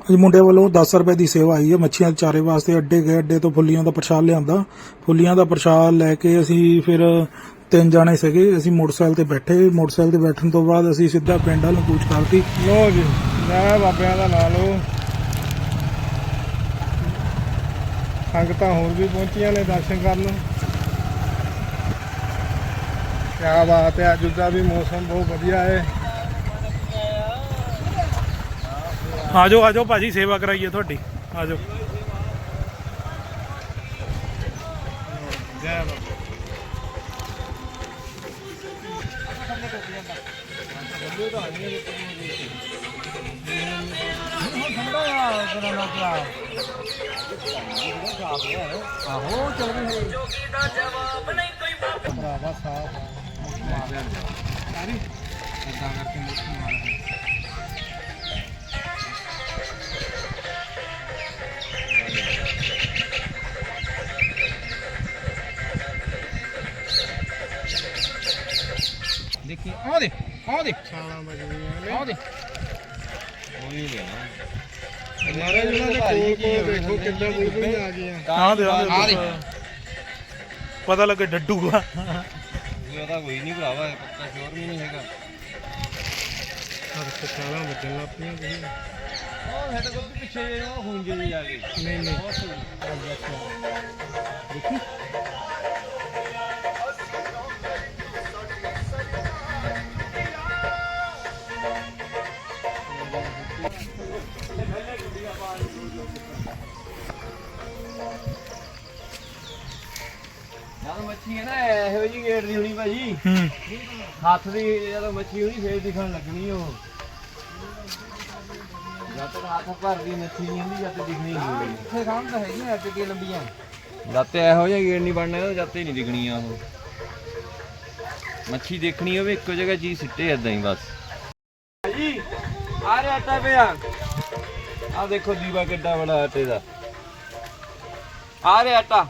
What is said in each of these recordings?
ਅੱਜ ਮੁੰਡੇ ਵੱਲੋਂ 10 ਰੁਪਏ ਦੀ ਸੇਵਾ ਆਈ ਹੈ, ਮੱਛੀਆਂ ਚਾਰੇ ਵਾਸਤੇ, ਅੱਡੇ ਗਏ, ਅੱਡੇ ਤੋਂ ਫੁੱਲੀਆਂ ਦਾ ਪ੍ਰਸ਼ਾਦ ਲਿਆਂਦਾ। ਫੁੱਲੀਆਂ ਦਾ ਪ੍ਰਸ਼ਾਦ ਲੈ ਕੇ ਅਸੀਂ ਫਿਰ ਤਿੰਨ ਜਾਣੇ ਸੀਗੇ, ਅਸੀਂ ਮੋਟਰਸਾਈਕਲ ਤੇ ਬੈਠੇ। ਮੋਟਰਸਾਈਕਲ ਤੇ ਬੈਠਣ ਤੋਂ ਬਾਅਦ ਅਸੀਂ ਸਿੱਧਾ ਪਿੰਡ ਵੱਲ ਨੂੰ ਕੂਚ ਕਰਤੀ। ਲੋ ਜੀ, ਲੈ ਬਾਬਿਆਂ ਦਾ ਨਾਂ ਲਓ। ਸੰਗਤਾਂ ਹੋਰ ਵੀ ਪਹੁੰਚੀਆਂ ਨੇ ਦਰਸ਼ਨ ਕਰਨ। ਕਿਆ ਬਾਤ ਹੈ, ਅੱਜ ਦਾ ਵੀ ਮੌਸਮ ਬਹੁਤ ਵਧੀਆ ਹੈ। ਆਜੋ ਆਜੋ ਭਾਜੀ, ਸੇਵਾ ਕਰਾਈਏ ਤੁਹਾਡੀ। ਆਜੋ। ਜੈ ਬਾਬਾ ਆਹੋ ਚੱਲ ਵੀ ਭਰਾਵਾ ਸਾਫ਼ ਮਾਰਿਆ ਸਾਰੀ। ਇਦਾਂ ਕਰਕੇ ਮੁੱਠ ਮਾਰਿਆ ਆਹ ਦੇ ਛਾਲਾਂ ਬਜੀਆਂ ਨੇ। ਆਹ ਦੇ ਮਾਰੇ ਉਹਨਾਂ ਦੇ ਕੋਲ ਕੋਲ ਦੇਖੋ ਕਿੰਨਾ ਬੁਲਬੁਲੀਆਂ ਆ ਗਈਆਂ ਆ ਦੇ ਆ ਦੇ ਪਤਾ ਲੱਗੇ ਡੱਡੂਗਾ ਉਹਦਾ ਕੋਈ ਨਹੀਂ ਭਰਾਵਾ ਪੱਕਾ ਸ਼ੋਰ ਵੀ ਨਹੀਂ ਹੈਗਾ। ਹਰ ਛਾਲਾਂ ਵੱਜਣ ਲੱਗ ਪਈਆਂ ਤੁਸੀਂ। ਉਹ ਸਾਡੇ ਕੋਲ ਪਿੱਛੇ ਜੇ ਉਹ ਹੁੰਜੇ ਜੀ ਆ ਗਏ। ਨਹੀਂ ਨਹੀਂ। ਜਦ ਮੱਛੀ ਹੈ ਨਾ ਇਹੋ ਜੀ ਗੇਟ ਦੀ ਹੋਣੀ ਭਾਜੀ। ਹੂੰ। ਹੱਥ ਦੀ ਜਦੋਂ ਮੱਛੀ ਹੋਣੀ ਫੇਰ ਦਿਖਣ ਲੱਗਣੀ ਉਹ। ਜਦ ਤੱਕ ਹੱਥ ਭਰਦੀ ਮੱਛੀ ਨਹੀਂ ਹੁੰਦੀ ਜਦ ਤੱਕ ਦਿਖਣੀ ਨਹੀਂ ਹੁੰਦੀ। ਇੱਥੇ ਖਾਣ ਤਾਂ ਹੈਗੀਆਂ ਅੱਗੇ ਕੀ ਲੰਬੀਆਂ। ਜਦ ਇਹੋ ਜਿਹਾ ਗੇਟ ਨਹੀਂ ਬਣਨਾ ਜਦ ਤੱਕ ਨਹੀਂ ਦਿਖਣੀਆਂ ਉਹ। ਮੱਛੀ ਦੇਖਣੀ ਹੋਵੇ ਇੱਕੋ ਜਗ੍ਹਾ ਚੀਜ਼ ਸਿੱਟੇ ਏਦਾਂ ਹੀ ਬਸ। ਭਾਜੀ ਆ ਰਿਹਾ ਆਟਾ ਪਿਆ। ਆ ਦੇਖੋ ਦੀਵਾ ਕਿੱਡਾ ਬੜਾ ਆਟੇ ਦਾ। ਆ ਰਿਹਾ ਆਟਾ।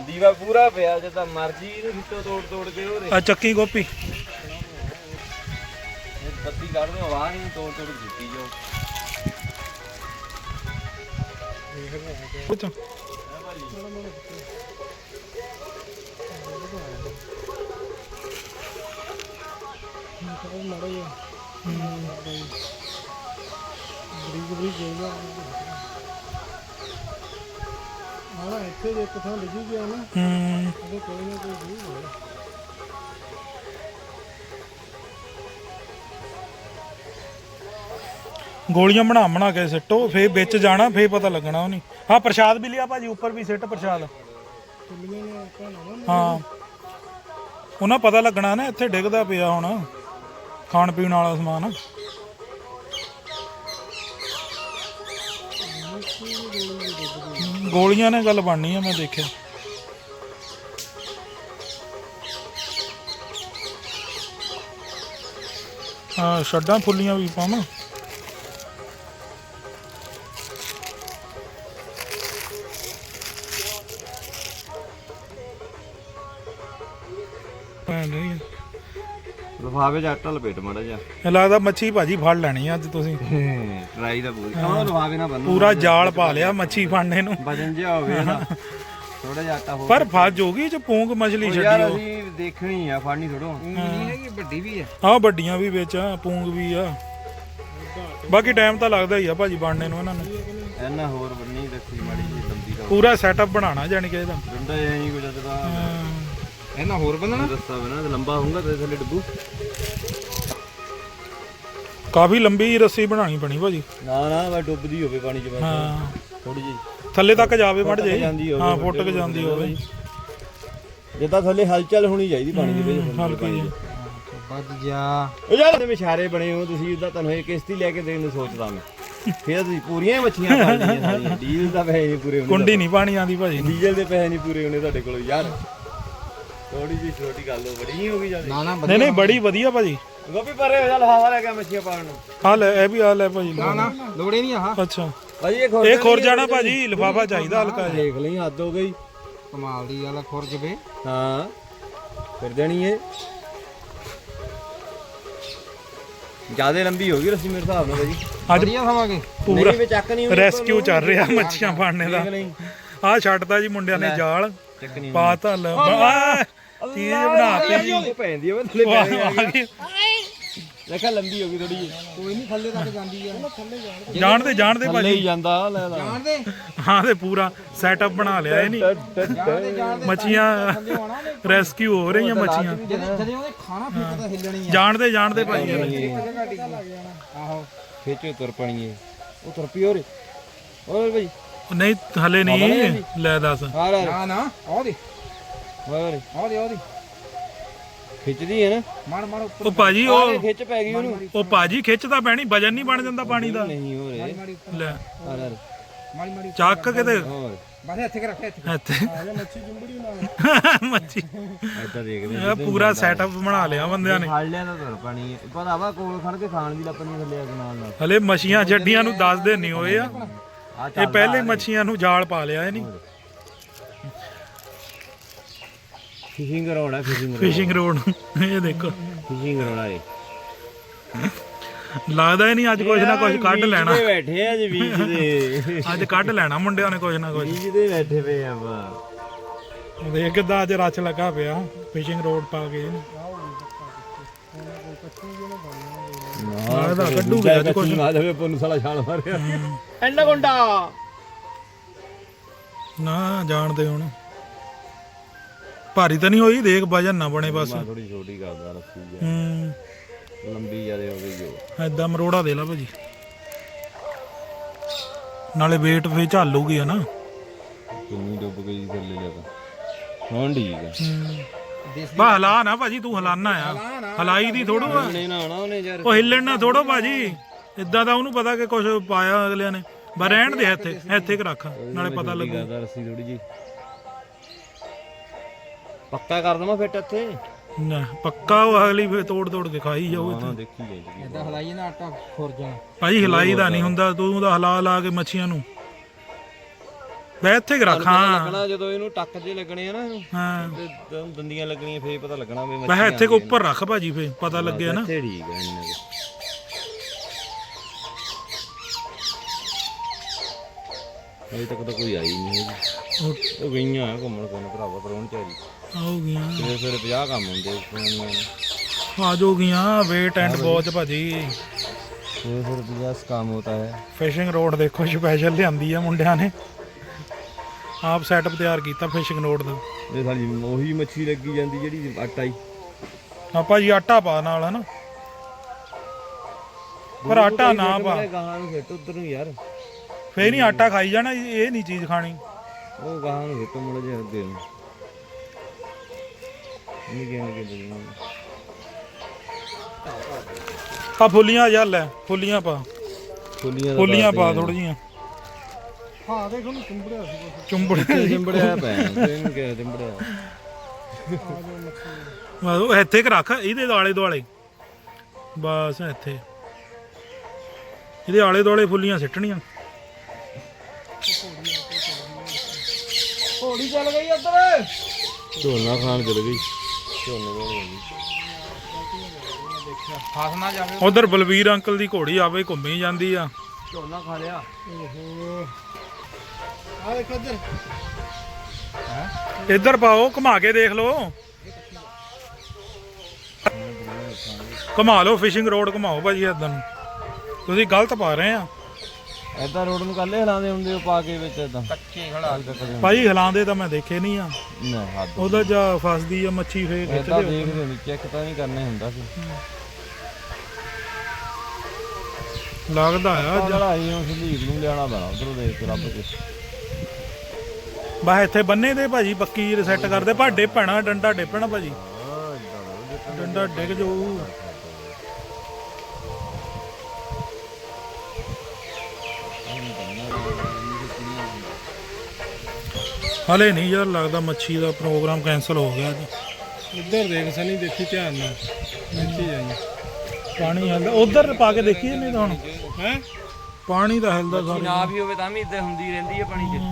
ਦੀਵਾ ਪੂਰਾ ਪਿਆ ਜਿੱਦਾਂ ਮਰਜ਼ੀ ਇਹਨੂੰ ਹਿੱਟੋ ਤੋੜ ਤੋੜ ਕੇ ਉਹਦੇ। ਆ ਚੱਕੀ ਗੋਪੀ। ਇਹ ਬੱਤੀ ਕੱਢ ਦੇ ਆਵਾਜ਼ ਨਹੀਂ ਤੋੜ ਤੋੜ ਦਿੱਤੀ ਜੋ। ਪੁੱਛੋ। ਮਾੜਾ ਜਿਹਾ ਬਰੀਕ ਬਰੀਕ ਜਿਹੜਾ ਇੱਥੇ ਜੇ ਇੱਕ ਥਾਂ ਡਿੱਗੀ ਗਿਆ ਨਾ ਹੂੰ। ਉਹਦੇ ਕੋਈ ਨਾ ਕੋਈ ਜ਼ਰੂਰ ਹੋਇਆ ਗੋਲੀਆਂ ਬਣਾ ਬਣਾ ਕੇ ਸਿੱਟੋ ਫੇਰ ਵਿੱਚ ਜਾਣਾ ਫੇਰ ਪਤਾ ਲੱਗਣਾ ਉਹ ਨਹੀਂ ਹਾਂ ਪ੍ਰਸ਼ਾਦ ਵੀ ਲਿਆ ਭਾਜੀ ਉੱਪਰ ਵੀ ਸਿੱਟ ਪ੍ਰਸ਼ਾਦ। ਨੇ ਆਪਾਂ ਹਾਂ। ਉਹਨਾਂ ਪਤਾ ਲੱਗਣਾ ਨਾ ਇੱਥੇ ਡਿੱਗਦਾ ਪਿਆ ਹੁਣ ਖਾਣ ਪੀਣ ਵਾਲਾ ਸਮਾਨ। ਗੋਲੀਆਂ ਨੇ ਗੱਲ ਬਣਨੀ ਆ ਮੈਂ ਦੇਖਿਆ। ਹਾਂ ਛੱਡਾਂ ਫੁੱਲੀਆਂ ਵੀ ਪਾਵਾਂ। ਲਫਾਵੇ ਚ ਆਟਾ ਲਪੇਟ ਮੜਾ ਜਾ ਇਹ ਲੱਗਦਾ ਮੱਛੀ ਭਾਜੀ ਫੜ ਲੈਣੀ ਆ ਅੱਜ ਤੁਸੀਂ। ਟਰਾਈ ਦਾ ਪੂਰੀ। ਹਾਂ। ਲਫਾਵੇ ਨਾ ਬੰਨੋ? ਪੂਰਾ ਜਾਲ ਪਾ ਲਿਆ ਮੱਛੀ ਫੜਨੇ ਨੂੰ। ਵਜਨ ਜਿਹਾ ਹੋਵੇ ਨਾ। ਥੋੜਾ ਜਿਹਾ ਆਟਾ ਹੋ ਪਰ ਫਸ ਜੋਗੀ ਚ ਪੂੰਗ ਮਛਲੀ ਯਾਰ ਅਸੀਂ ਦੇਖਣੀ ਆ ਫੜਨੀ ਥੋੜੋ ਨਹੀਂ ਹੈਗੀ ਵੱਡੀ ਵੀ ਹੈ ਆਹ ਵੱਡੀਆਂ ਵੀ ਵਿੱਚ ਆ ਪੂੰਗ ਵੀ ਆ। ਬਾਕੀ ਟਾਈਮ ਤਾਂ ਲੱਗਦਾ ਹੀ ਆ ਭਾਜੀ ਬਣਨੇ ਨੂੰ ਇਹਨਾਂ ਨੂੰ। ਇਹਨਾਂ ਹੋਰ ਬੰਨੀ ਰੱਖੀ ਮਾੜੀ ਜੀ ਲੰਬੀ ਦਾ ਪੂਰਾ ਸੈਟਅਪ ਬਣਾਉਣਾ ਜਾਣੀ ਕਿ ਇਹਦਾ। ਡੰਡਾ ਇਹ ਨਹੀਂ ਕੁਝ ਦਾ ਇਹਨਾਂ ਹੋਰ ਬੰਦਣਾ ਰਸਤਾ ਬਣਾ ਤੇ ਲੰਬਾ ਹੋਊਗਾ ਤੇ ਥੱਲੇ ਡੱਬੂ ਕਾਫੀ ਲੰਬੀ ਰੱਸੀ ਬਣਾਣੀ ਪੈਣੀ ਭਾਜੀ। ਨਾ ਨਾ ਮੈਂ ਡੁੱਬਦੀ ਹੋਵੇ ਪਾਣੀ ਚ ਬਸ। ਹਾਂ। ਥੋੜੀ ਜੀ ਥੱਲੇ ਤੱਕ ਜਾਵੇ ਮੜ ਜਾਂਦੀ ਜੇ ਹੋਵੇ, ਹਾਂ ਫੁੱਟ ਕੇ ਜਾਂਦੀ ਹੋਵੇ। ਜਿੱਦਾਂ। ਥੱਲੇ ਹਲਚਲ ਹੋਣੀ ਚਾਹੀਦੀ ਪਾਣੀ ਦੇ ਵਿੱਚ ਹਲਕੀ ਜਿਹੀ। ਵੱਜ ਜਾ। ਉਹ ਯਾਰ ਦੇ ਇਸ਼ਾਰੇ ਬਣੇ ਹੋ ਤੁਸੀਂ ਉਦਾਂ ਤੁਹਾਨੂੰ ਇਹ ਕਿਸ਼ਤੀ ਲੈ ਕੇ ਦੇਣ ਨੂੰ ਸੋਚਦਾ ਮੈਂ। ਫਿਰ ਤੁਸੀਂ ਪੂਰੀਆਂ ਹੀ ਮੱਛੀਆਂ ਸਾਰੀਆਂ। ਡੀਜ਼ਲ ਦਾ ਪੈਸੇ ਨਹੀਂ ਪੂਰੇ ਹੋਣੇ ਕੁੰਡੀ ਨਹੀਂ ਪਾਣੀ ਆਂਦੀ ਭਾਜੀ। ਡੀਜ਼ਲ ਦੇ ਪੈਸੇ ਨਹੀਂ ਪੂਰੇ ਹੋਣੇ ਤੁਹਾਡੇ ਕੋਲ ਯਾਰ। ਥੋੜੀ ਜਿਹੀ ਛੋਟੀ ਗੱਲ ਹੋ ਬੜੀ ਨਹੀਂ ਹੋ ਗਈ ਜਾਂਦੀ ਨਾ ਨਾ ਨਹੀਂ ਨਹੀਂ ਬੜੀ ਵਧੀਆ ਭਾਜੀ। ਗੋਪੀ ਪਰੇ ਹੋ ਜਾ ਲਹਾਵਾ ਲੈ ਕੇ ਮੱਛੀਆਂ ਪਾਣ ਨੂੰ। ਆ ਲੈ ਇਹ ਵੀ ਆ ਲੈ ਭਾਜੀ। ਨਾ ਨਾ ਲੋੜੇ ਨਹੀਂ ਆਹ ਅੱਛਾ। ਭਾਜੀ ਇਹ ਖੁਰ ਇਹ ਖੁਰ ਜਾਣਾ ਭਾਜੀ ਲਿਫਾਫਾ ਚਾਹੀਦਾ ਹਲਕਾ ਜਿਹਾ। ਦੇਖ ਲਈ ਹੱਦ ਹੋ ਗਈ। ਕਮਾਲ ਦੀ ਆ ਖੁਰ ਜਵੇ ਹਾਂ। ਫਿਰ ਜਾਣੀ ਏ। ਜਿਆਦੇ ਲੰਬੀ ਹੋ ਗਈ ਰੱਸੀ ਮੇਰੇ ਹਿਸਾਬ ਨਾਲ ਭਾਜੀ। ਅੱਜ ਵਧੀਆ ਖਾਵਾਂਗੇ ਪੂਰਾ ਨਹੀਂ ਵੀ ਚੱਕ ਨਹੀਂ ਹੋਣੀ ਰੈਸਕਿਊ ਚੱਲ ਰਿਹਾ ਮੱਛੀਆਂ ਫੜਨੇ ਦਾ। ਦੇਖ ਲਈ। ਛੱਡਤਾ ਜੀ ਮੁੰਡਿਆਂ ਨੇ ਜਾਲ। ਚੱਕ ਨਹੀਂ ਪਾਤਾ ਲ। ਚੀਜ਼ ਬਣਾਤੀ ਜੀ ਉਹ ਪੈਂਦੀ ਆ ਥੱਲੇ ਪੈ ਗਈ। ਦੇਖਾ ਲੰਬੀ ਹੋ ਗਈ ਥੋੜੀ ਜਿਹੀ। ਕੋਈ ਨਹੀਂ ਥੱਲੇ ਤੱਕ ਜਾਂਦੀ ਆ। ਥੱਲੇ ਜਾਣ ਜਾਣਦੇ ਜਾਣਦੇ ਭਾਜੀ। ਜਾਂਦਾ ਲੈ ਲਾ। ਜਾਣਦੇ? ਹਾਂ ਤੇ ਪੂਰਾ ਸੈਟਅਪ ਬਣਾ ਲਿਆ ਇਹ ਨਹੀਂ ਮੱਛੀਆਂ ਰੈਸਕਿਊ ਹੋ ਰਹੀਆਂ ਮੱਛੀਆਂ। ਜਦੋਂ ਉਹਨੇ ਖਾਣਾ ਫਿਰ ਪਤਾ ਹਿੱਲਣੀ ਆ। ਜਾਣਦੇ ਜਾਣਦੇ ਭਾਜੀ। ਆਹੋ ਖੇਚੋ ਤੁਰ ਪਣੀ ਏ। ਉਹ ਤੁਰ ਪਈ ਹੋਰੇ। ਹੋਰ ਭਾਈ ਨਹੀਂ ਹਲੇ ਨਹੀਂ। ਲੈ ਦੱਸ। ਨਾ ਨਾ ਆਹ ਦੇ ਹੋਰ ਆਹ ਦੇ ਆਹ ਦੇ ਖਿੱਚਦੀ ਹੈ ਨਾ। ਮਾਰ ਮਾਰ ਉੱਪਰ। ਉਹ ਭਾਜੀ ਉਹ ਖਿੱਚ ਪੈ ਗਈ ਉਹਨੂੰ। ਉਹ ਭਾਜੀ ਖਿੱਚਦਾ ਪੈਣੀ ਵਜਨ ਨਹੀਂ ਬਣ ਜਾਂਦਾ ਪਾਣੀ ਦਾ। ਨਹੀਂ ਹੋਰੇ ਮਾਰੀ ਉੱਪਰ। ਲੈ। ਆ ਲੈ। ਮਾਰੀ ਮਾਰੀ ਚੱਕ ਕਿਤੇ ਹੋਰ। ਬਸ ਇੱਥੇ ਕਿ ਰੱਖਿਆ ਇੱਥੇ। ਇੱਥੇ ਮੱਛੀ ਜੁੰਬੜੀ ਨਾਲ। ਮੱਛੀ। ਐਦਾਂ ਦੇਖਦੇ ਇਹ ਪੂਰਾ ਸੈਟਅਪ ਬਣਾ ਲਿਆ ਬੰਦਿਆਂ ਨੇ। ਫੜ ਲਿਆ ਤਾਂ ਤੁਰ ਪਣੀ ਏ ਪਤਾ ਵਾ ਕੋਲ ਖੜ ਕੇ ਖਾਣ ਦੀ ਲੱਪਣੀ ਥੱਲੇ ਆ ਨਾਲ ਨਾਲ। ਹਲੇ ਮੱਛੀਆਂ ਛੱਡੀਆਂ ਨੂੰ ਦੱਸਦੇ ਨਹੀਂ ਹੋਏ ਆ। ਆ ਇਹ ਪਹਿਲੇ ਮੱਛੀਆਂ ਨੂੰ ਜਾਲ ਪਾ ਲਿਆ ਇਹ ਨਹੀਂ fishing rod fishing fishing rod ਇਹ ਦੇਖੋ। ਫਿਸ਼ਿੰਗ ਰੋਡ ਇਹ ਲੱਗਦਾ ਹੀ ਨਹੀਂ ਅੱਜ ਕੁਝ ਨਾ ਕੁਝ ਕੱਢ ਲੈਣਾ। ਤੇ ਬੈਠੇ ਆ ਜੀ ਬੀਚ ਦੇ ਅੱਜ ਕੱਢ ਲੈਣਾ ਮੁੰਡਿਆਂ ਨੇ ਕੁਝ ਨਾ ਕੁਝ ਬੀਚ ਤੇ ਬੈਠੇ ਪਏ ਆ ਬਾ ਦੇਖ ਕਿੱਦਾਂ ਅੱਜ ਰੱਛ ਲੱਗਾ ਪਿਆ। ਫਿਸ਼ਿੰਗ ਰੋਡ ਪਾ ਕੇ। ਲੱਗਦਾ ਕੱਢੂਗੇ ਅੱਜ ਕੁਝ ਨਾ ਦੇਵੇ ਪੁੰਨ ਸਾਲਾ ਛਾਲ ਮਾਰਿਆ। ਐਂਡਾਕੋਂਡਾ ਨਾ ਜਾਣਦੇ ਹੁਣ। ਭਾਰੀ ਤਾਂ ਨਹੀਂ ਹੋਈ? ਦੇਖ ਵਜਨ ਨਾ ਬਣੇ ਬਸ। ਮੈਂ ਥੋੜੀ ਛੋਟੀ ਕਰਦਾ ਰੱਸੀ ਜਿਹਾ। ਹੂੰ। ਲੰਬੀ ਜਿਆਦੇ ਹੋ ਗਈ ਜੋ ਐਦਾਂ ਮਰੋੜਾ ਦੇ ਲਾ ਭਾਜੀ। ਨਾਲੇ weight ਫੇ ਝਾਲੂਗੀ ਹਨਾ? ਕਿੰਨੀ ਡੁੱਬ ਗਈ ਥੱਲੇ ਲਿਆ ਹੁਣ ਠੀਕ ਆ। ਹੂੰ। ਬਾ ਹਲਾ ਨਾ ਭਾਜੀ ਤੂੰ ਹਲਾਨਾ ਆ। ਹਲਾਈ ਦੀ ਥੋੜੋ ਆ। ਨਹੀਂ ਨਾ ਆਣਾ ਉਹਨੇ ਯਾਰ। ਉਹ ਹਿੱਲਣ ਨਾ ਥੋੜੋ ਭਾਜੀ। ਇਦਾਂ ਦਾ ਉਹਨੂੰ ਪਤਾ ਕਿ ਕੁਝ ਪਾਇਆ ਅਗਲਿਆਂ ਨੇ। ਬਸ ਰਹਿਣ ਦੇ ਇੱਥੇ ਇੱਥੇ ਕਿ ਰੱਖ ਨਾਲੇ ਪਤਾ ਲੱਗੂ। ਕਰਦਾ ਰੱਸੀ ਥੋੜੀ ਜੀ ਪੱਕਾ ਕਰ ਦਵਾਂ ਫਿੱਟ ਇੱਥੇ? ਨਾ ਪੱਕਾ ਉਹ ਅਗਲੀ ਫੇ ਤੋੜ ਤੋੜ ਕੇ ਖਾਈ ਜਾਓ ਹਾਂ ਇੱਥੇ। ਦੇਖੀ ਜਾਏਗੀ ਇਦਾਂ ਹਲਾਈਏ ਨਾ ਆਟਾ ਖੁਰ ਜਾਣਾ। ਭਾਜੀ ਹਿਲਾਈ ਦਾ ਨਹੀਂ ਹੁੰਦਾ ਤੂੰ ਉਹਦਾ ਹਲਾ ਲਾ ਕੇ ਮੱਛੀਆਂ ਨੂੰ। ਬੈ ਇੱਥੇ ਕਿ ਰੱਖ ਹਾਂ। ਲੱਗਣਾ ਜਦੋਂ ਇਹਨੂੰ ਟੱਕ ਜੇ ਲੱਗਣੇ ਆ ਨਾ ਇਹਨੂੰ। ਹਾਂ। ਤੇ ਦ- ਦੰਦੀਆਂ ਲੱਗਣੀਆਂ ਫੇਰ ਪਤਾ ਲੱਗਣਾ ਵੀ ਬੈ ਇੱਥੇ ਕੋ ਉੱਪਰ ਰੱਖ ਭਾਜੀ ਫੇ ਪਤਾ ਲੱਗਿਆ ਨਾ। ਇੱਥੇ ਠੀਕ ਆ ਇੰਨੇ ਕੁ। ਅਜੇ ਤੱਕ ਤਾਂ ਕੋਈ ਆਈ ਨਹੀਂ ਹੈਗੀ। ਉਹ ਉਹ ਗਈਆਂ ਆ ਘੁੰਮਣ ਕੋਨ ਭਰਾਵਾ ਪਰੋਣ ਚਾਰੀ ਹੋ ਗਈਆਂ ਸਵੇਰੇ ਸਵੇਰੇ 50 ਕੰਮ ਹੁੰਦੇ ਸਵੇਰੇ ਆ ਜੋ ਗਈਆਂ ਵੇਟ ਐਂਡ ਵਾਚ ਭਾਜੀ। ਸਵੇਰੇ 50 ਕੰਮ ਹੁੰਦਾ ਹੈ। ਫਿਸ਼ਿੰਗ ਰੋਡ ਦੇਖੋ ਸਪੈਸ਼ਲ ਲਿਆਂਦੀ ਆ ਮੁੰਡਿਆਂ ਨੇ। ਆਪ ਸੈਟਅਪ ਤਿਆਰ ਕੀਤਾ ਫਿਸ਼ਿੰਗ ਰੋਡ ਦਾ। ਇਹ ਸਾਡੀ ਉਹੀ ਮੱਛੀ ਲੱਗੀ ਜਾਂਦੀ ਜਿਹੜੀ ਆਟਾ ਹੀ। ਆ ਭਾਜੀ ਆਟਾ ਪਾ ਨਾਲ ਹਨਾ? ਪਰ ਆਟਾ ਨਾ ਪਾ। ਗਾਹਾਂ ਨੂੰ ਫਿੱਟ ਉਧਰ ਨੂੰ ਯਾਰ। ਫੇਰ ਨਹੀਂ ਆਟਾ ਖਾਈ ਜਾਣਾ ਇਹ ਨਹੀਂ ਚੀਜ਼ ਖਾਣੀ। ਉਹ ਗਾਹਾਂ ਨੂੰ ਫਿੱਟ ਮੁੜ ਜੇ ਅੱਗੇ ਨੂੰ। ਨਿੱਕੇ ਨਿੱਕੇ ਬਗੀਆਂ ਆ ਫੁੱਲੀਆਂ ਯਾਰ ਲੈ ਫੁੱਲੀਆਂ ਪਾ। ਫੁੱਲੀਆਂ ਫੁੱਲੀਆਂ ਪਾ ਥੋੜੀ ਜੀਆਂ ਹਾਂ ਦੇਖ ਉਹਨੂੰ ਚੁੰਬੜਿਆ ਸੀ ਚੁੰਬੜੇ ਚਿੰਬੜਿਆ ਪੈ ਤੈਨੂੰ ਕਿਹਾ ਚਿੰਬੜਿਆ। ਉਹ ਇੱਥੇ ਕਿ ਰੱਖ ਇਹਦੇ ਆਲੇ ਦੁਆਲੇ। ਬਸ ਇੱਥੇ। ਇਹਦੇ ਆਲੇ ਦੁਆਲੇ ਫੁੱਲੀਆਂ ਸਿੱਟਣੀਆਂ। ਘੋੜੀ ਚੱਲ ਗਈ ਉੱਧਰ। ਝੋਨਾ ਖਾਣ ਚਲ ਗਈ। ਝੋਨੇ ਕੋਲ ਗਈ ਫਸ ਨਾ ਜਾਵੇ ਉਧਰ ਬਲਵੀਰ ਅੰਕਲ ਦੀ ਘੋੜੀ ਆਵੇ ਘੁੰਮੀ ਜਾਂਦੀ ਆ। ਝੋਨਾ ਖਾ ਲਿਆ। ਆ ਦੇਖ ਉੱਧਰ ਇੱਧਰ ਪਾਓ ਘੁਮਾ ਕੇ ਦੇਖ ਲਓ। ਘੁਮਾ ਲਓ ਫਿਸ਼ਿੰਗ ਰੋਡ ਘੁਮਾਓ ਭਾਜੀ ਇਦਾਂ ਨੂੰ। ਤੁਸੀਂ ਗਲਤ ਪਾ ਰਹੇ ਆ। ਐਦਾਂ ਰੋਡ ਨੂੰ ਕੱਲੇ ਹਲਾਉਂਦੇ ਹੁੰਦੇ ਉਹ ਪਾ ਕੇ ਵਿੱਚ ਐਦਾਂ ਕੱਚੇ ਖੜਾ ਭਾਜੀ ਹਿਲਾਉਂਦੇ ਤਾਂ ਮੈਂ ਦੇਖੇ ਨਹੀਂ ਆ। ਨਾ ਹੱਦ ਉਹਦਾ ਜਾ ਫਸਦੀ ਆ ਮੱਛੀ ਫੇਰ ਐਦਾਂ ਖਿੱਚਦੇ ਦੇਖਦੇ ਨਹੀਂ ਚੈੱਕ ਤਾਂ ਨਹੀਂ ਕਰਨਾ ਹੁੰਦਾ ਸੀ। ਲੱਗਦਾ ਆ ਚੜਾਈ ਨੂੰ ਸੰਦੀਪ ਨੂੰ ਲਿਆਣਾ ਪੈਣਾ ਉਧਰੋਂ ਦੇਖ ਕੇ ਰੱਬ ਕੇ ਬਾ ਇੱਥੇ ਬੰਨੇ ਦੇ ਭਾਜੀ ਪੱਕੀ ਰਿਸੈਟ ਕਰਦੇ। ਪਾ ਡੇਪਣਾ ਡੰਡਾ ਡੇਪਣਾ ਭਾਜੀ। ਡੰਡਾ ਡਿੱਗ ਜੋ ਹਲੇ ਨਹੀਂ ਯਾਰ ਲੱਗਦਾ ਮੱਛੀ ਦਾ ਪ੍ਰੋਗਰਾਮ ਕੈਨਸਲ ਹੋ ਗਿਆ ਅੱਜ ਉੱਧਰ ਦੇਖ ਸਨੀ ਦੇਖੀ ਧਿਆਨ ਨਾਲ। ਦੇਖੀ ਜਾਈ। ਪਾਣੀ ਹਲਦਾ ਉਧਰ ਪਾ ਕੇ ਦੇਖੀਏ ਨਹੀਂ ਤਾਂ ਹੁਣ। ਹੈ? ਪਾਣੀ ਤਾਂ ਹਿਲਦਾ ਸਾਰਾ। ਨਾ ਵੀ ਹੋਵੇ ਤਾਂ ਵੀ ਇਦਾਂ ਹੁੰਦੀ ਰਹਿੰਦੀ ਹੈ ਪਾਣੀ 'ਚ।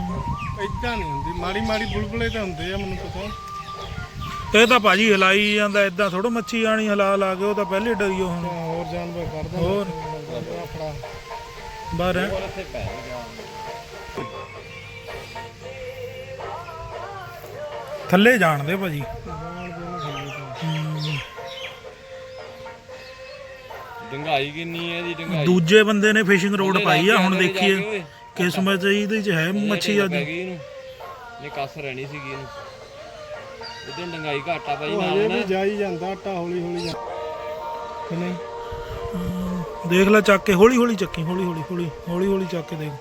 ਇਦਾਂ ਨਹੀਂ ਹੁੰਦੀ ਮਾੜੀ ਮਾੜੀ ਬੁਲਬੁਲੇ ਤਾਂ ਹੁੰਦੇ ਆ ਮੈਨੂੰ ਪਤਾ। ਇਹ ਤਾਂ ਭਾਜੀ ਹਿਲਾਈ ਜਾਂਦਾ ਇਦਾਂ ਥੋੜਾ ਮੱਛੀ ਆਣੀ ਹਿਲਾ ਲਾ ਕੇ ਉਹ ਤਾਂ ਪਹਿਲੇ ਡਰੀਓ ਹੁਣ। ਹੋਰ ਜਾਨਵਰ ਕਰਦਾ ਹੋਰ। ਆਪਣਾ। ਬਾਹਰ ਹੈ। ਥੱਲੇ ਜਾਣਦੇ ਭਾਜੀ। ਡੰਗਾਈ ਕਿੰਨੀ ਹੈ ਇਹਦੀ ਡੰਗਾਈ। ਦੂਜੇ ਬੰਦੇ ਨੇ ਫਿਸ਼ਿੰਗ ਰੋਡ ਪਾਈ ਆ ਹੁਣ ਜਾ ਦੇਖੀਏ। ਕਿਸਮਤ ਇਹਦੇ ਚ ਹੈ ਮੱਛੀ ਅੱਜ। ਨਹੀਂ ਕੱਸ ਰਹਿਣੀ ਸੀਗੀ ਇਹਨੂੰ। ਇਹਦੇ ਡੰਗਾਈ ਘਾਟਾ ਭਾਈ ਨਾਲ ਨਾ। ਵੀ ਜਾਈ ਜਾਂਦਾ ਆਟਾ ਹੌਲੀ ਹੌਲੀ ਜਾ। ਕਿ ਨਹੀਂ ਦੇਖ ਲੈ ਚੱਕ ਕੇ ਹੌਲੀ ਹੌਲੀ ਚੱਕੀ ਹੌਲੀ ਹੌਲੀ ਹੌਲੀ ਹੌਲੀ ਹੌਲੀ ਚੱਕ ਕੇ ਦੇਖ।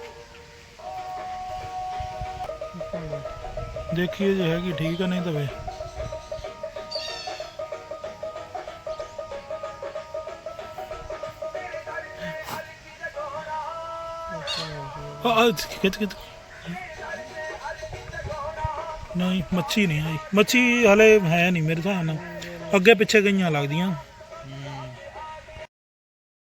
ਦੇਖੀਏ ਜੇ ਹੈਗੀ ਠੀਕ ਆ, ਨਹੀਂ ਤਾਂ ਵੇ ਆ ਆ ਖਿੱਚ। ਨਹੀਂ, ਮੱਛੀ ਨਹੀਂ ਆਈ। ਮੱਛੀ ਹਲੇ ਹੈ ਨਹੀਂ ਮੇਰੇ ਹਿਸਾਬ ਨਾਲ। ਅੱਗੇ ਪਿੱਛੇ ਗਈਆਂ ਲੱਗਦੀਆਂ।